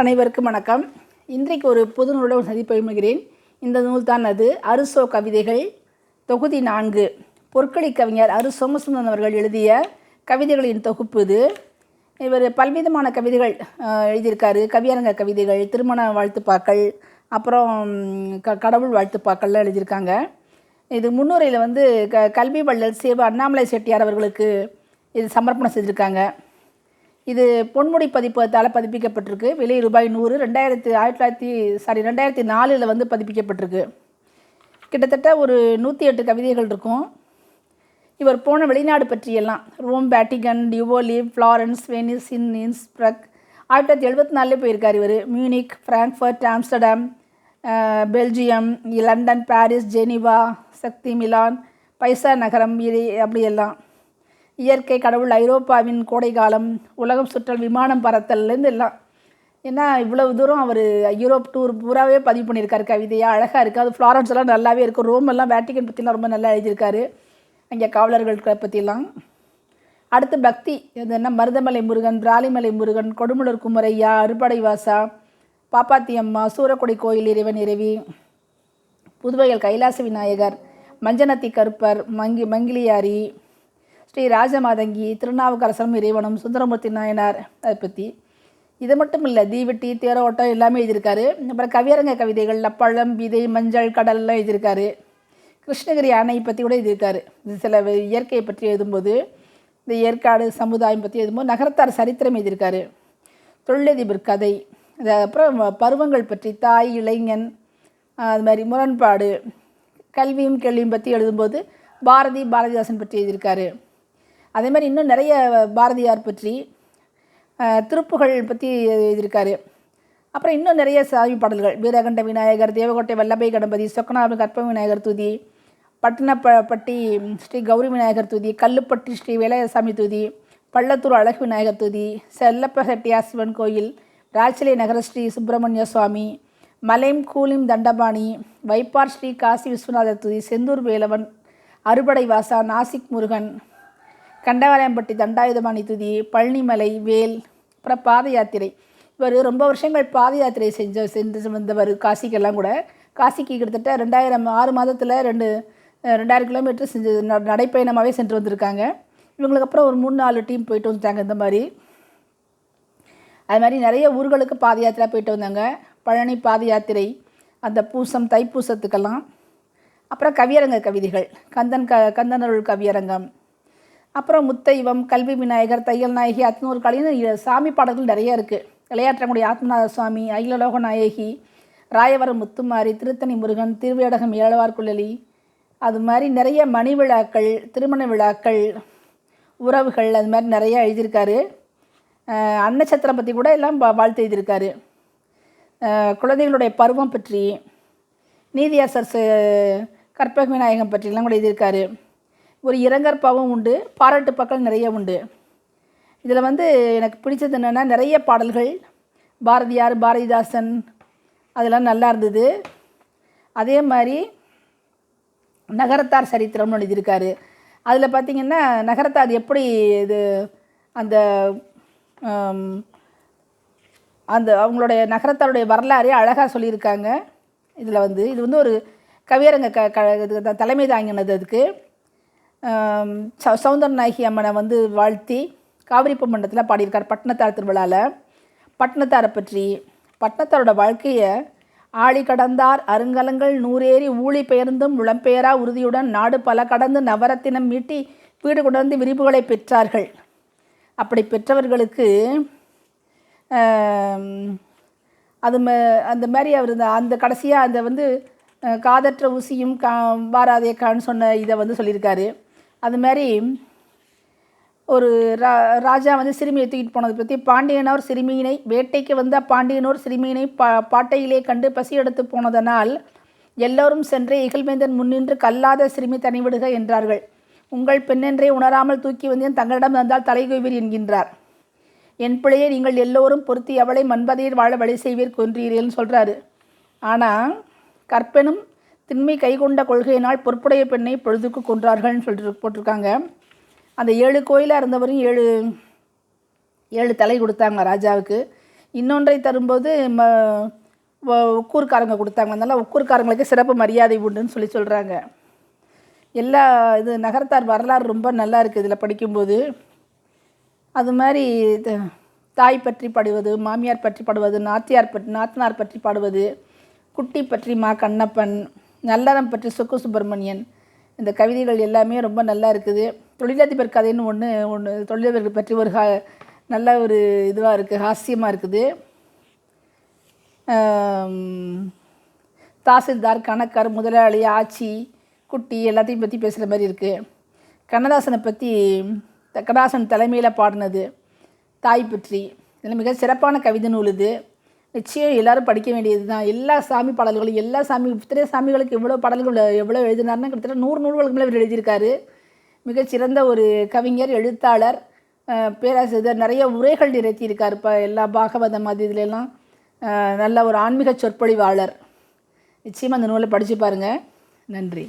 அனைவருக்கும் வணக்கம். இன்றைக்கு ஒரு புது நூலுடன் சந்திப்பை இந்த நூல் தான் அது அருசோ கவிதைகள் தொகுதி நான்கு. பொற்களி கவிஞர் அரு சோமசுந்தரன் அவர்கள் எழுதிய கவிதைகளின் தொகுப்பு இது. இவர் பல்விதமான கவிதைகள் எழுதியிருக்காரு. கவியரங்க கவிதைகள் திருமண வாழ்த்துப்பாக்கள் அப்புறம் க கடவுள் வாழ்த்துப்பாக்கள்லாம் எழுதியிருக்காங்க. இது முன்னுரையில் வந்து க கல்வி வள்ளல் சேவ அண்ணாமலை செட்டியார் அவர்களுக்கு இது சமர்ப்பணம் செஞ்சுருக்காங்க இது பொன்முடி பதிப்பகத்தால் பதிப்பிக்கப்பட்டிருக்கு. விலை ரூபாய் நூறு ரெண்டாயிரத்தி ஆயிரத்தி தொள்ளாயிரத்தி சாரி ரெண்டாயிரத்தி நாலில் வந்து பதிப்பிக்கப்பட்டிருக்கு. கிட்டத்தட்ட ஒரு நூற்றி எட்டு கவிதைகள் இருக்கும். இவர் போன வெளிநாடு பற்றியெல்லாம் Rome Vatican Tivoli Florence Venice இன் இன்ஸ்ப்ரக் ஆயிரத்தி தொள்ளாயிரத்தி எழுபத்தி நாலுலே போயிருக்கார் இவர். Munich Frankfurt Amsterdam Belgium London Paris Geneva சக்தி மிலான் பைசா நகரம் இது அப்படியெல்லாம். இயற்கை கடவுள் ஐரோப்பாவின் கோடைக்காலம் உலகம் சுற்றல் விமானம் பறத்தல்லேருந்து எல்லாம். ஏன்னா இவ்வளவு தூரம் அவர் யூரோப் டூர் பூராவே பதிவு பண்ணியிருக்காரு கவிதையாக அழகாக இருக்குது அது ஃப்ளாரன்ஸ் எல்லாம் நல்லாவே இருக்கும். ரோம் எல்லாம் வேட்டிகன் பற்றிலாம் ரொம்ப நல்லா எழுதியிருக்காரு. அங்கே காவலர்கள் பற்றிலாம் அடுத்து பக்தி. இது என்ன? மருதமலை முருகன் பிராலிமலை முருகன் கொடுமுலர் குமரையா அறுபடை வாசா பாப்பாத்தி அம்மா சூரக்குடி கோயில் இறைவன் இறைவி புதுவையில் கைலாச விநாயகர் மஞ்சனத்தி கருப்பர் மங்கி மங்கிலியாரி ஸ்ரீ ராஜமாதங்கி திருநாவுக்கரசரும் இறைவனும் சுந்தரமூர்த்தி நாயனார். அதை பற்றி இது மட்டும் இல்லை தீவெட்டி தேரோட்டம் எல்லாமே எழுதியிருக்காரு. அப்புறம் கவியரங்க கவிதைகள் பழம் விதை மஞ்சள் கடல்லாம் எழுதியிருக்காரு. கிருஷ்ணகிரி அணை பற்றி கூட எழுதியிருக்காரு. இது சில இயற்கையை பற்றி எழுதும்போது இந்த ஏற்காடு சமுதாயம் பற்றி எழுதும்போது நகரத்தார் சரித்திரம் எழுதியிருக்காரு. தொழிலதிபர் கதை. அப்புறம் பருவங்கள் பற்றி தாய் இளைஞன் அது மாதிரி முரண்பாடு கல்வியும் கேள்வியும் பற்றி எழுதும்போது பாரதி பாரதிதாசன் பற்றி எழுதியிருக்காரு. அதே மாதிரி இன்னும் நிறைய பாரதியார் பற்றி திருப்புகள் பற்றி எழுதியிருக்காரு. அப்புறம் இன்னும் நிறைய சாமி பாடல்கள். வீரகண்ட விநாயகர் தேவகோட்டை வல்லபை கணபதி சொக்கநாபு கற்ப விநாயகர் துதி பட்டினப்பட்டி ஸ்ரீ கௌரி விநாயகர் துதி கல்லுப்பட்டி ஸ்ரீ வேலையசாமி துதி பள்ளத்தூர் அழகு விநாயகர் துதி செல்லப்ப செட்டியார் சிவன் கோயில் ராச்சிலை நகர ஸ்ரீ சுப்பிரமணிய சுவாமி மலைம் கூலிம் தண்டபாணி வைப்பார் ஸ்ரீ காசி விஸ்வநாதர் துதி செந்தூர் வேலவன் அறுபடை வாசா நாசிக் முருகன் கண்டவாளையம்பட்டி தண்டாயுதபாணி துதி பழனிமலை வேல் அப்புறம் பாத யாத்திரை. இவர் ரொம்ப வருஷங்கள் பாத யாத்திரை செஞ்ச சென்று வந்தவர் காசிக்கெல்லாம் கூட. காசிக்கு கிட்டத்தட்ட ரெண்டாயிரம் ஆறு மாதத்தில் ரெண்டு ரெண்டாயிரம் கிலோமீட்டர் செஞ்சு ந- நடைப்பயணமாகவே சென்று வந்திருக்காங்க. இவங்களுக்கு அப்புறம் ஒரு மூணு நாலு டீம் போயிட்டு வந்துட்டாங்க இந்த மாதிரி. அது மாதிரி நிறைய ஊர்களுக்கு பாத யாத்திரை போயிட்டு வந்தாங்க. பழனி பாத யாத்திரை அந்த பூசம் தைப்பூசத்துக்கெல்லாம். அப்புறம் கவியரங்க கவிதைகள் கந்தன் க கந்தனருள் கவியரங்கம். அப்புறம் முத்தைவம் கல்வி விநாயகர் தையல் நாயகி அத்தனூர் கலைன்னு சாமி பாடல்கள் நிறைய இருக்குது விளையாற்றங்குடி ஆத்மநாத சுவாமி அகிலலோக நாயகி ராயவரம் முத்துமாரி திருத்தணி முருகன் திருவேடகம் ஏழவார்குழலி அது மாதிரி நிறைய மணி விழாக்கள் திருமண விழாக்கள் உறவுகள் அது மாதிரி நிறைய எழுதியிருக்காரு. அன்னச்சத்திரம் பற்றி கூட எல்லாம் வா- வாழ்த்து எழுதியிருக்காரு. குழந்தைகளுடைய பருவம் பற்றி நீதியாசர் கற்பக விநாயகம் பற்றிலாம் கூட எழுதியிருக்காரு. ஒரு இரங்கற்பாவும் உண்டு பாராட்டு பக்கம் நிறைய உண்டு. இதில் வந்து எனக்கு பிடிச்சது என்னென்னா நிறைய பாடல்கள் பாரதியார் பாரதிதாசன் அதெல்லாம் நல்லா இருந்தது. அதே மாதிரி நகரத்தார் சரித்திரம்னு எழுதியிருக்காரு. அதில் பார்த்திங்கன்னா நகரத்தார் எப்படி இது அந்த அந்த அவங்களுடைய நகரத்தாருடைய வரலாறே அழகாக சொல்லியிருக்காங்க. இதில் வந்து இது வந்து ஒரு கவியரங்க க க இது தலைமை தாங்கினது அதுக்கு. ச சௌந்தரநாயகி அம்மனை வந்து வாழ்த்தி காவிரிப்பு மண்டலத்தில் பாடியிருக்கார் பட்டினத்தார் திருவிழாவில் பட்டினத்தாரை பற்றி பட்டினத்தாரோட வாழ்க்கையை ஆழி கடந்தார் அருங்கலங்கள் நூறேறி ஊழி பெயர்ந்தும் உளம்பெயரா உறுதியுடன் நாடு பல கடந்து நவரத்தினம் மீட்டி வீடு கொண்டு விரிவுகளை பெற்றார்கள். அப்படி பெற்றவர்களுக்கு அது ம அந்த மாதிரி அவர் இந்த- அந்த கடைசியாக அந்த வந்து காதற்ற ஊசியும் கா வாராதே கான்னு சொன்ன இதை வந்து சொல்லியிருக்காரு. அது மாதிரி ஒரு ரா ராஜா வந்து சிறுமியை தூக்கிட்டு போனதை பற்றி பாண்டியனோர் சிறுமியினை வேட்டைக்கு வந்த பாண்டியனோர் சிறுமியினை பா பாட்டையிலே கண்டு பசி எடுத்து போனதனால் எல்லோரும் சென்று இகழ்வேந்தன் முன்னின்று கல்லாத சிறுமி தனிவிடுக என்றார்கள். உங்கள் பெண்ணென்றே உணராமல் தூக்கி வந்தேன் தங்களிடம் வந்தால் தலைகுவீர் என்கின்றார். என் பிள்ளையை நீங்கள் எல்லோரும் பொருத்தி அவளை மண்பதையில் வாழ வழி செய்வீர் கொன்றீர்கள்னு சொல்கிறாரு ஆனால் கற்பனும் திண்மை கைகொண்ட கொள்கையினால் பொறுப்புடைய பெண்ணை பொழுதுக்கு கொன்றார்கள்னு சொல்லிட்டு போட்டிருக்காங்க. அந்த ஏழு கோயிலாக இருந்தவரையும் ஏழு ஏழு தலை கொடுத்தாங்க ராஜாவுக்கு. இன்னொன்றை தரும்போது ம உக்கூர்காரங்க கொடுத்தாங்க. அதனால் உக்கூர்காரங்களுக்கு சிறப்பு மரியாதை உண்டுன்னு சொல்லி சொல்கிறாங்க எல்லா இது நகரத்தார் வரலாறு ரொம்ப நல்லா இருக்குது இதில் படிக்கும்போது. அது மாதிரி த- தாய் பற்றி பாடுவது மாமியார் பற்றி பாடுவது நாத்தியார் பற்றி நாத்தனார் பற்றி பாடுவது குட்டி பற்றி மா கண்ணப்பன் நல்லறம் பற்றி சுக்கு சுப்பிரமணியன். இந்த கவிதைகள் எல்லாமே ரொம்ப நல்லா இருக்குது. தொழிலதிபர் கதைன்னு ஒன்று ஒன்று தொழிலதிபர்கள் பற்றி ஒரு ஹா நல்ல ஒரு இதுவாக இருக்குது ஹாஸ்யமாக இருக்குது. தாசில்தார் கணக்கர் முதலாளி ஆட்சி குட்டி எல்லாத்தையும் பற்றி பேசுகிற மாதிரி இருக்குது கண்ணதாசனை பற்றி த- கண்ணதாசன் தலைமையில் பாடினது தாய் பற்றி. இதில் மிக சிறப்பான கவிதை நூல் இது நிச்சயம் எல்லாரும் படிக்க வேண்டியது தான் எல்லா சாமி பாடல்களும் எல்லா சாமி இத்தனை சாமிகளுக்கு எவ்வளோ பாடல்கள் எவ்வளோ எழுதினார்னா கிட்டத்தட்ட நூறு நூல்களுக்கு மேலே இவர் எழுதியிருக்காரு. மிகச்சிறந்த ஒரு கவிஞர் எழுத்தாளர் பேராசிரியர் நிறைய உரைகள் நிறுத்தியிருக்கார் இப்போ எல்லா பாகவதம் அது இதுலெல்லாம். நல்ல ஒரு ஆன்மீக சொற்பொழிவாளர். நிச்சயமாக அந்த நூலை படித்து பாருங்கள் நன்றி.